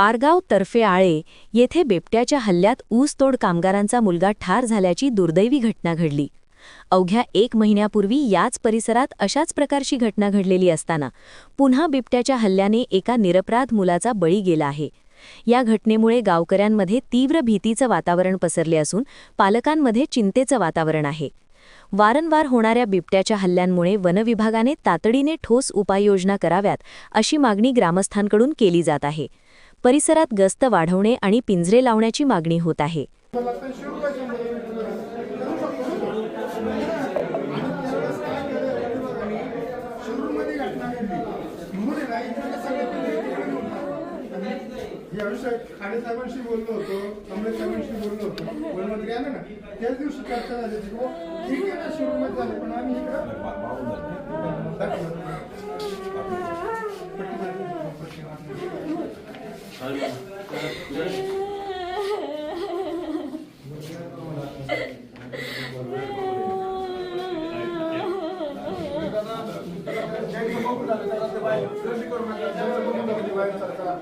पारगाव तर्फे आळे येथे बिबट्याच्या हल्ल्यात ऊसतोड कामगारांचा मुलगा ठार झाल्याची दुर्दैवी घटना घडली. अवघ्या एक महिन्यापूर्वी याच परिसरात अशाच प्रकारची घटना घडलेली असताना पुन्हा बिबट्याच्या हल्ल्याने एका निरपराध मुलाचा बळी गेला आहे. या घटनेमुळे गावकऱ्यांमध्ये तीव्र भीतीचं वातावरण पसरले असून पालकांमध्ये चिंतेचं वातावरण आहे. वारंवार होणाऱ्या बिबट्याच्या हल्ल्यांमुळे वनविभागाने तातडीने ठोस उपाययोजना कराव्यात अशी मागणी ग्रामस्थांकडून केली जात आहे. परिसरात गस्त वाढवणे आणि पिंजरे लावण्याची मागणी होत आहे. बोललो होतो कमळे साहेबांशी बोललो होतो वनमंत्री आले ना त्याच दिवशी चर्चा झाली होती हो, ठीक आहे ना शिरूरमध्ये झालं पण आम्ही इकडं सरकार